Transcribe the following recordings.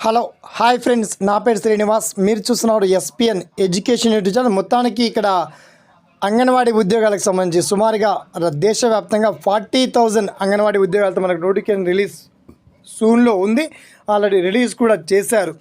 Hello hi friends నా పేరు శ్రీనివాస్. మీరు చూస్తున్నారు ఎస్పిఎన్ ఎడ్యుకేషన్ యూట్యూబ్ ఛానల్ మొత్తానికి ఇక్కడ అంగన్వాడీ ఉద్యోగాలకు సంబంధించి సుమారుగా దేశవ్యాప్తంగా ఫార్టీ థౌజండ్ అంగన్వాడీ ఉద్యోగాలతో మనకు నోటిఫికేషన్ రిలీజ్ సూన్లో ఉంది. ఆల్రెడీ రిలీజ్ కూడా చేశారు.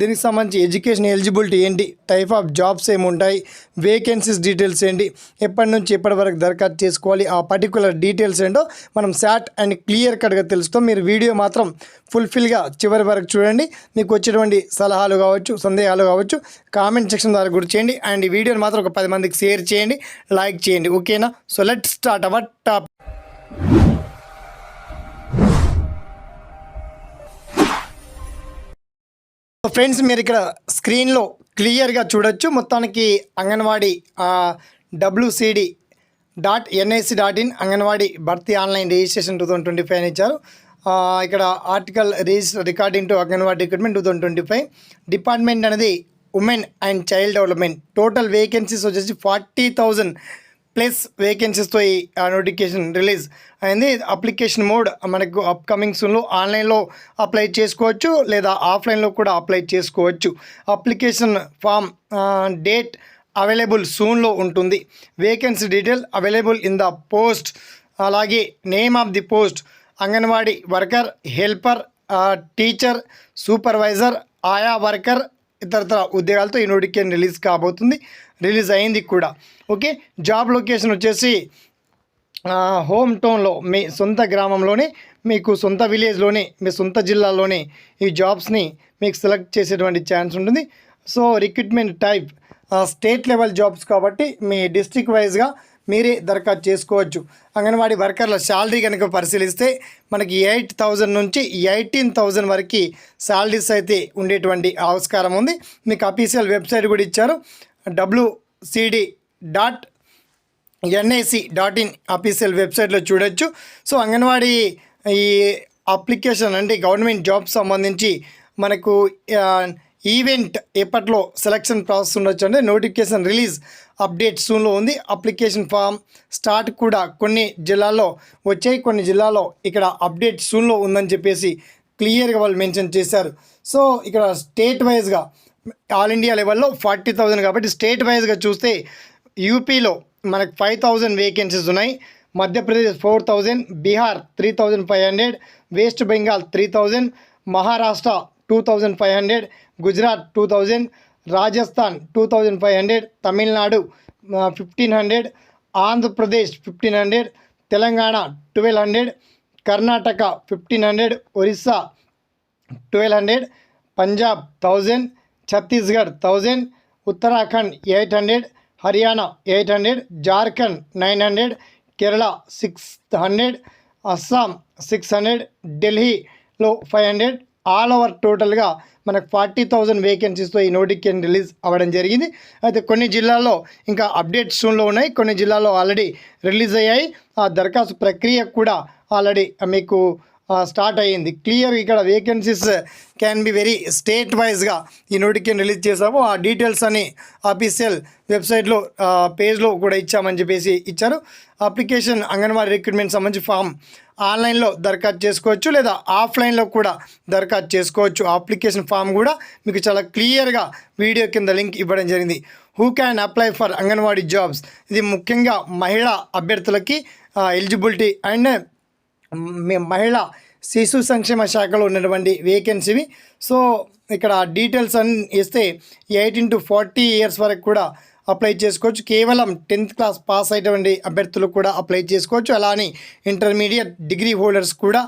దీనికి సంబంధించి ఎడ్యుకేషన్ ఎలిజిబిలిటీ ఏంటి? టైప్ ఆఫ్ జాబ్స్ ఏముంటాయి? వేకెన్సీస్ డీటెయిల్స్ ఏంటి? ఎప్పటి నుంచి ఎప్పటి వరకు దరఖాస్తు చేసుకోవాలి? ఆ పర్టికులర్ డీటెయిల్స్ ఏంటో మనం శాట్ అండ్ క్లియర్ కట్గా తెలుస్తాం మీరు వీడియో మాత్రం ఫుల్ఫిల్గా చివరి వరకు చూడండి. మీకు వచ్చేటువంటి సలహాలు కావచ్చు సందేహాలు కావచ్చు కామెంట్ సెక్షన్ ద్వారా గుర్తు చేయండి. అండ్ ఈ వీడియోని మాత్రం ఒక పది మందికి షేర్ చేయండి. లైక్ చేయండి. ఓకేనా? So let start our top friends మీరు ఇక్కడ స్క్రీన్లో క్లియర్గా చూడొచ్చు. మొత్తానికి Anganwadi WCD dot NIC dot in Anganwadi భర్తీ online registration two thousand twenty five అని ఇచ్చారు. ఇక్కడ article register recording to Anganwadi recruitment two thousand twenty five. Department అనేది women and child development. Total vacancies వచ్చేసి ఫార్టీ థౌజండ్ ప్లస్ వేకెన్సీస్తో ఈ notification release అయింది. Application mode మనకు అప్కమింగ్ సూన్లో ఆన్లైన్లో అప్లై చేసుకోవచ్చు లేదా ఆఫ్లైన్లో కూడా అప్లై చేసుకోవచ్చు. అప్లికేషన్ ఫామ్ డేట్ అవైలబుల్ సూన్లో ఉంటుంది. Vacancy detail available in the post అలాగే name of the post Anganwadi worker helper teacher supervisor ఆయా వర్కర్ ఇతరతర ఉద్యోగాలతో ఈ నోటిఫికేషన్ రిలీజ్ కాబోతుంది. రిలీజ్ అయింది కూడా. ఓకే? జాబ్ లొకేషన్ వచ్చేసి హోమ్ టౌన్లో మీ సొంత గ్రామంలోనే మీకు సొంత విలేజ్లోనే మీ సొంత జిల్లాలోనే ఈ జాబ్స్ని మీకు సెలెక్ట్ చేసేటువంటి ఛాన్స్ ఉంటుంది. So recruitment type state level jobs కాబట్టి మీ డిస్ట్రిక్ట్ వైజ్గా మీరే దరఖాస్తు చేసుకోవచ్చు. అంగన్వాడీ వర్కర్ల శాలరీ కనుక పరిశీలిస్తే మనకి ఎయిట్ థౌజండ్ నుంచి ఎయిటీన్ థౌజండ్ వరకు శాలరీస్ అయితే ఉండేటువంటి ఆవిష్కారం ఉంది. మీకు అఫీషియల్ వెబ్సైట్ కూడా ఇచ్చారు WCD dot NIC dot in official వెబ్సైట్లో చూడొచ్చు. సో అంగన్వాడీ ఈ అప్లికేషన్ అంటే గవర్నమెంట్ జాబ్ సంబంధించి మనకు ఈవెంట్ ఎప్పట్లో సెలక్షన్ ప్రాసెస్ ఉండొచ్చు అంటే నోటిఫికేషన్ రిలీజ్ అప్డేట్ సూన్లో ఉంది. అప్లికేషన్ ఫామ్ స్టార్ట్ కూడా కొన్ని జిల్లాల్లో వచ్చాయి. కొన్ని జిల్లాల్లో ఇక్కడ అప్డేట్ సూన్లో ఉందని చెప్పేసి క్లియర్గా వాళ్ళు మెన్షన్ చేశారు. సో ఇక్కడ స్టేట్ వైజ్గా ఆల్ ఇండియా లెవెల్లో ఫార్టీ థౌజండ్ కాబట్టి స్టేట్ వైజ్గా చూస్తే యూపీలో మనకు ఫైవ్ థౌజండ్ వేకెన్సీస్ ఉన్నాయి. Madhya Pradesh four thousand Bihar three thousand five hundred West Bengal three thousand Maharashtra two thousand five hundred Gujarat two thousand Rajasthan two thousand five hundred Tamil Nadu fifteen hundred Andhra Pradesh fifteen hundred Telangana twelve hundred Karnataka fifteen hundred Orissa twelve hundred Punjab thousand Chhattisgarh thousand Uttarakhand eight hundred Haryana eight hundred Jharkhand nine hundred Kerala six hundred Assam six hundred ఢిల్లీలో five hundred all over టోటల్గా మనకు forty thousand వేకెన్సీస్తో ఈ notification release అవ్వడం జరిగింది. అయితే కొన్ని జిల్లాల్లో ఇంకా అప్డేట్ సూన్లో ఉన్నాయి. కొన్ని జిల్లాల్లో ఆల్రెడీ రిలీజ్ అయ్యాయి. ఆ దరఖాస్తు ప్రక్రియ కూడా ఆల్రెడీ మీకు స్టార్ట్ అయ్యింది. క్లియర్ ఇక్కడ vacancies can be very state వైజ్గా ఈ నోటిఫికేషన్ రిలీజ్ చేసాము ఆ డీటెయిల్స్ అని అఫీషియల్ వెబ్సైట్లో పేజ్లో కూడా ఇచ్చామని చెప్పేసి ఇచ్చారు. అప్లికేషన్ అంగన్వాడీ రిక్రూట్మెంట్ సంబంధించి ఫామ్ ఆన్లైన్లో దరఖాస్తు చేసుకోవచ్చు లేదా ఆఫ్లైన్లో కూడా దరఖాస్తు చేసుకోవచ్చు. అప్లికేషన్ ఫామ్ కూడా మీకు చాలా క్లియర్గా వీడియో కింద లింక్ ఇవ్వడం జరిగింది. Who can apply for Anganwadi jobs ఇది ముఖ్యంగా మహిళా అభ్యర్థులకి ఎలిజిబిలిటీ అండ్ మహిళా శిశు సంక్షేమ శాఖలో ఉన్నటువంటి వేకెన్సీవి సో ఇక్కడ డీటెయిల్స్ అన్ని ఇస్తే ఎయిటీన్ టు ఫార్టీ ఇయర్స్ వరకు కూడా అప్లై చేసుకోవచ్చు. కేవలం టెన్త్ క్లాస్ పాస్ అయినటువంటి అభ్యర్థులు కూడా అప్లై చేసుకోవచ్చు. అలా అని ఇంటర్మీడియట్ డిగ్రీ హోల్డర్స్ కూడా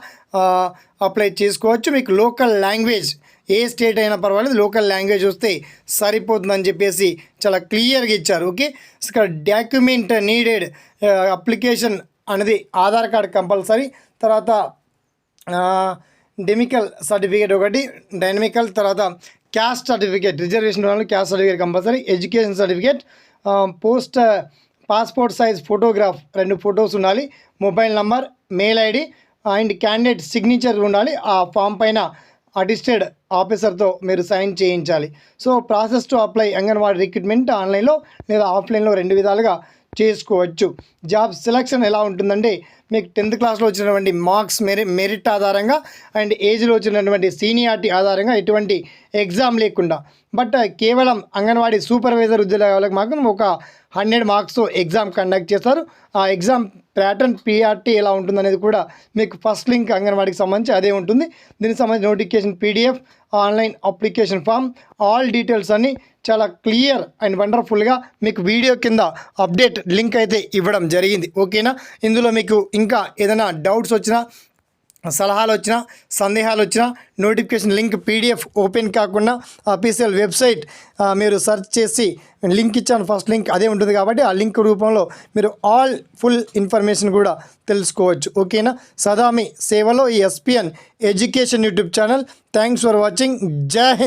అప్లై చేసుకోవచ్చు. మీకు లోకల్ లాంగ్వేజ్ ఏ స్టేట్ అయినా పర్వాలేదు లోకల్ లాంగ్వేజ్ వస్తే సరిపోతుందని చెప్పేసి చాలా క్లియర్గా ఇచ్చారు. ఓకే? ఇక్కడ డాక్యుమెంట్ నీడెడ్ అప్లికేషన్ అనేది ఆధార్ కార్డ్ కంపల్సరీ. తర్వాత డెమికల్ సర్టిఫికేట్ ఒకటి డైనమికల్ తర్వాత క్యాస్ట్ సర్టిఫికేట్ రిజర్వేషన్ వాళ్ళు caste certificate compulsory education certificate post passport size photograph రెండు ఫొటోస్ ఉండాలి mobile number mail ID and candidate signature ఉండాలి ఆ ఫామ్ పైన అటిస్టెడ్ ఆఫీసర్తో మీరు సైన్ చేయించాలి. So process to apply Anganwadi recruitment ఆన్లైన్లో లేదా ఆఫ్లైన్లో రెండు విధాలుగా చేసుకోవచ్చు. జాబ్ సెలక్షన్ ఎలా ఉంటుందంటే మీకు టెన్త్ క్లాస్లో వచ్చినటువంటి మార్క్స్ మెరి మెరిట్ ఆధారంగా అండ్ ఏజ్లో వచ్చినటువంటి సీనియారిటీ ఆధారంగా ఎటువంటి ఎగ్జామ్ లేకుండా. బట్ కేవలం అంగన్వాడీ సూపర్వైజర్ ఉద్యోగాలకు మాత్రం ఒక హండ్రెడ్ మార్క్స్ ఎగ్జామ్ కండక్ట్ చేస్తారు. ఆ ఎగ్జామ్ ప్యాటర్న్ పీఆర్టీ ఎలా ఉంటుంది అనేది కూడా మీకు ఫస్ట్ లింక్ అంగన్వాడీకి సంబంధించి అదే ఉంటుంది. దీనికి సంబంధించి notification PDF online application form all details అన్నీ చాలా క్లియర్ అండ్ వండర్ఫుల్గా మీకు వీడియో కింద అప్డేట్ లింక్ అయితే ఇవ్వడం జరిగింది. ఓకేనా? ఇందులో మీకు ఇంకా ఏదైనా డౌట్స్ వచ్చినా సలహాలు వచ్చినా సందేహాలు వచ్చినా నోటిఫికేషన్ లింక్ పీడిఎఫ్ ఓపెన్ కాకుండా అఫీషియల్ వెబ్సైట్ మీరు సెర్చ్ చేసి లింక్ ఇచ్చాను ఫస్ట్ లింక్ అదే ఉంటుంది కాబట్టి ఆ లింక్ రూపంలో మీరు ఆల్ ఫుల్ ఇన్ఫర్మేషన్ కూడా తెలుసుకోవచ్చు. ఓకేనా? సదా మీ సేవలో ఈ SPN education YouTube channel. Thanks for watching. Jai Hind!